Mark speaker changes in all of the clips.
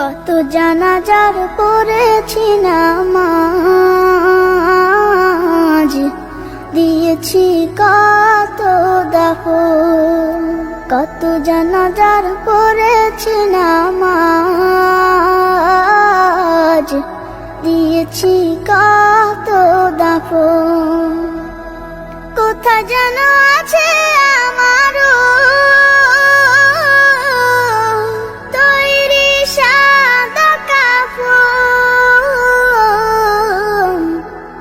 Speaker 1: কত জানা জানাজার পড়েছি নামাজ। দিয়েছি কত দাফ কত জানাজার পড়েছি নামাজ। দিয়েছি কত দাফ কোথা যেন আছে আমারও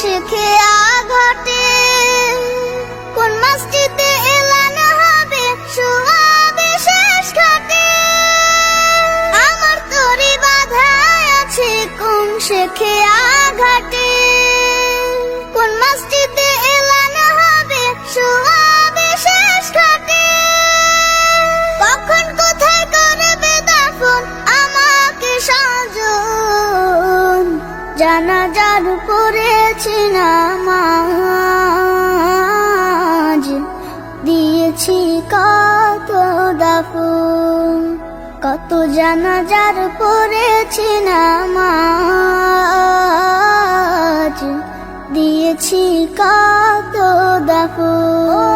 Speaker 1: শেখে আঘাটে কোন মসজিদে এলান হবে শোয়াবে শেষ ঘাটে। আমার তরি বাধা আছে, কোন শেখে আঘাটে কোন মসজিদে এলান হবে শোয়াবে জানাজার পড়েছি নামাজ। দিয়েছি কত দাফন কত জানাজার পড়েছি নামাজ। দিয়েছি কত দাফন।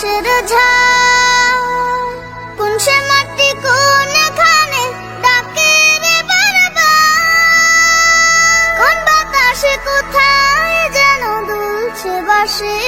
Speaker 1: বাঁশের ঝাড় কোন সে মাটি কোন খানে ডাকে রে বারবার। কোন বাতাসে কোথায় যেন দুলছে বাঁশের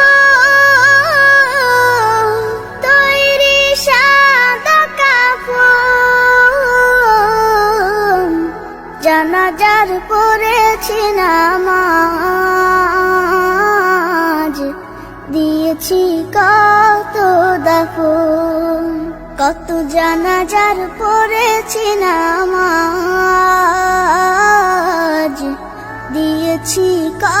Speaker 1: জানাজার পড়েছি নামাজ। দিয়েছি কত দাফন কত জানাজার পড়েছি নামাজ। দিয়েছি কত